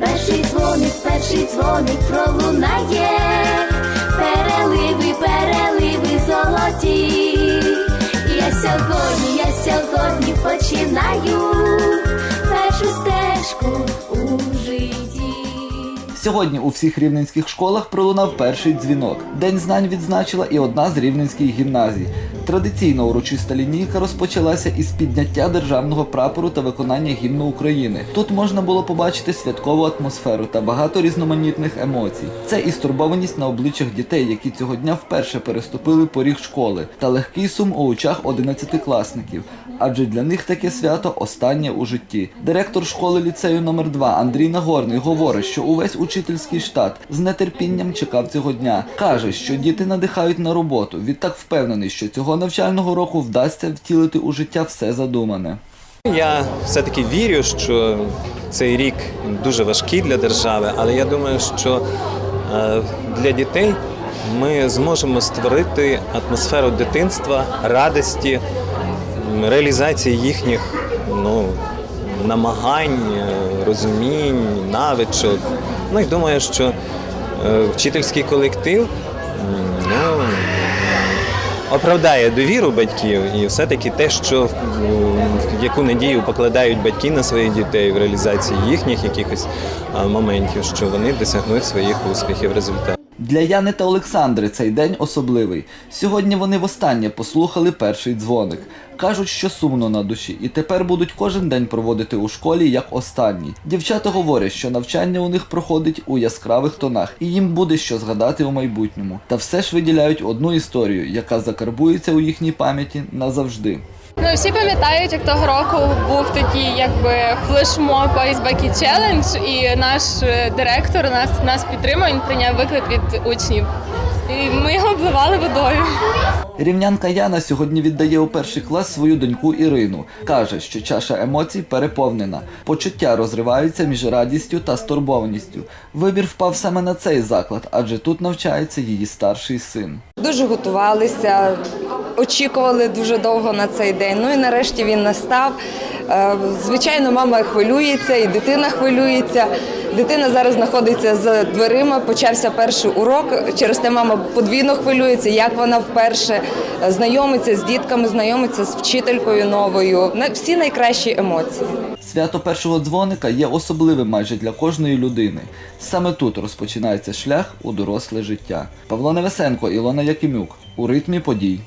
Перший дзвоник, перший дзвоник пролунає, переливи, переливи золоті. Я сьогодні, я сьогодні починаю першу стежку у житті. Сьогодні у всіх рівненських школах пролунав перший дзвінок. День знань відзначила і одна з рівненських гімназій. Традиційно урочиста лінійка розпочалася із підняття державного прапору та виконання гімну України. Тут можна було побачити святкову атмосферу та багато різноманітних емоцій. Це і стурбованість на обличчях дітей, які цього дня вперше переступили поріг школи, та легкий сум у очах одинадцятикласників. Адже для них таке свято останнє у житті. Директор школи ліцею номер 2 Андрій Нагорний говорить, що увесь учительський штат з нетерпінням чекав цього дня. Каже, що діти надихають на роботу. Відтак впевнений, що цього навчального року вдасться втілити у життя все задумане. Я все-таки вірю, що цей рік дуже важкий для держави, але я думаю, що е, для дітей ми зможемо створити атмосферу дитинства, радості, реалізації їхніх ну, намагань, е, розумінь, навичок. Ну і думаю, що е, вчительський колектив ну, оправдає довіру батьків і все-таки те, що яку надію покладають батьки на своїх дітей в реалізації їхніх якихось моментів, що вони досягнуть своїх успіхів результатів. Для Яни та Олександри цей день особливий. Сьогодні вони востаннє послухали перший дзвоник. Кажуть, що сумно на душі, і тепер будуть кожен день проводити у школі як останній. Дівчата говорять, що навчання у них проходить у яскравих тонах, і їм буде що згадати у майбутньому. Та все ж виділяють одну історію, яка закарбується у їхній пам'яті назавжди. Ну всі пам'ятають, як того року був такий якби флешмоб Bucket Challenge, і наш е, директор нас, нас підтримав, він прийняв виклик від учнів. І ми його обливали водою. Рівнянка Яна сьогодні віддає у перший клас свою доньку Ірину. Каже, що чаша емоцій переповнена. Почуття розриваються між радістю та стурбованістю. Вибір впав саме на цей заклад, адже тут навчається її старший син. Дуже готувалися, очікували дуже довго на цей день. Ну і нарешті він настав. Е, Звичайно, мама хвилюється, і дитина хвилюється. Дитина зараз знаходиться за дверима. Почався перший урок. Через те мама подвійно хвилюється, як вона вперше знайомиться з дітками, знайомиться з вчителькою новою. Всі найкращі емоції. Свято першого дзвоника є особливим майже для кожної людини. Саме тут розпочинається шлях у доросле життя. Павло Невесенко, Ілона Якимюк у ритмі подій.